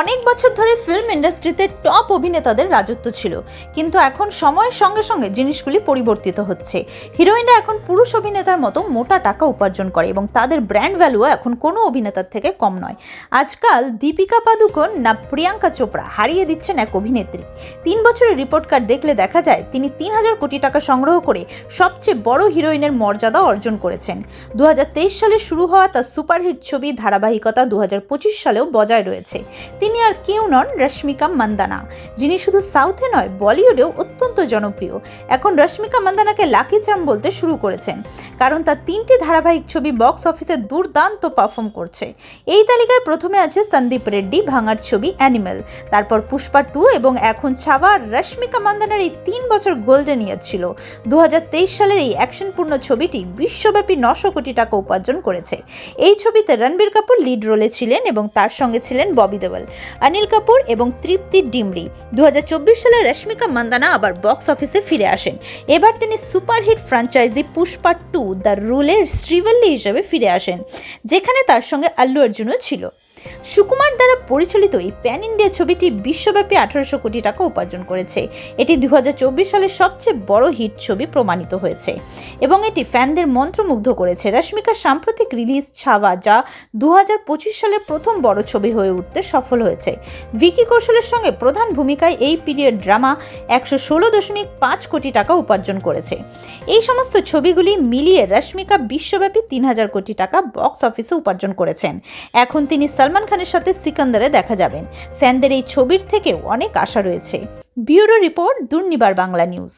অনেক বছর ধরে ফিল্ম ইন্ডাস্ট্রিতে টপ অভিনেতাদের রাজত্ব ছিল। কিন্তু এখন সময়ের সঙ্গে সঙ্গে জিনিসগুলি পরিবর্তিত হচ্ছে। হিরোইনরা এখন পুরুষ অভিনেতার মতো মোটা টাকা উপার্জন করে এবং তাদের ব্র্যান্ড ভ্যালুও এখন কোনো অভিনেতার থেকে কম নয়। আজকাল দীপিকা পাদুকোন না প্রিয়াঙ্কা চোপড়া হারিয়ে দিচ্ছেন এক অভিনেত্রী। তিন বছরের রিপোর্ট কার্ড দেখলে দেখা যায়, তিনি তিন হাজার কোটি টাকা সংগ্রহ করে সবচেয়ে বড় হিরোইনের মর্যাদা অর্জন করেছেন। দু হাজার তেইশ সালে শুরু হওয়া তার সুপারহিট ছবি ধারাবাহিকতা দু হাজার পঁচিশ সালেও বজায় রয়েছে। তিনি আর কেউ নন রশ্মিকা মান্দানা, যিনি শুধু সাউথে নয়, বলিউডেও অত্যন্ত জনপ্রিয়। এখন রশ্মিকা মান্দানাকে লাকি চার্ম বলতে শুরু করেছেন, কারণ তার তিনটি ধারাবাহিক ছবি বক্স অফিসে দুর্দান্ত পারফর্ম করছে। এই তালিকায় প্রথমে আছে সন্দীপ রেড্ডি ভাঙার ছবি অ্যানিমেল, তারপর পুষ্পা টু এবং এখন আর রশ্মিকা মান্দানার এই তিন বছর গোল্ডেন ইয়ার ছিল। দু হাজার তেইশ সালের এই অ্যাকশনপূর্ণ ছবিটি বিশ্বব্যাপী নশো কোটি টাকা উপার্জন করেছে। এই ছবিতে রণবীর কাপুর লিড রোলে ছিলেন এবং তার সঙ্গে ছিলেন ববি দেওয়াল অনিল কাপুর এবং তৃপ্তি ডিমরি। দু হাজার চব্বিশ সালে রশ্মিকা মান্দানা আবার বক্স অফিসে ফিরে আসেন। এবার তিনি superhit franchise Pushpa two, the রুলের Srivalli হিসেবে ফিরে আসেন, যেখানে তার সঙ্গে আল্লু অর্জুনও ছিল। সুকুমার দ্বারা পরিচালিত এই প্যান ইন্ডিয়া ছবিটি বিশ্বব্যাপী আঠারোশো কোটি টাকা উপার্জন করেছে। এটি দু সালের সবচেয়ে বড় হিট ছবি প্রমাণিত হয়েছে। এবং এটি ফ্যানদের মন্ত্রমুগ্ধ করেছে। রশ্মিকার সাম্প্রতিক রিলিজ ছাওয়া যা দু সালের প্রথম বড় ছবি হয়ে উঠতে সফল হয়েছে। ভিকি কৌশলের সঙ্গে প্রধান ভূমিকায় এই পিরিয়ড ড্রামা একশো ষোলো দশমিক পাঁচ কোটি টাকা উপার্জন করেছে। এই সমস্ত ছবিগুলি মিলিয়ে রশ্মিকা বিশ্বব্যাপী তিন হাজার কোটি টাকা বক্স অফিসে উপার্জন করেছেন। এখন তিনি সালমান খানের সাথে সিকান্দারে দেখা যাবেন। ফ্যানদের এই ছবির থেকেও অনেক আশা রয়েছে। Bureau report Durnibar Bangla news.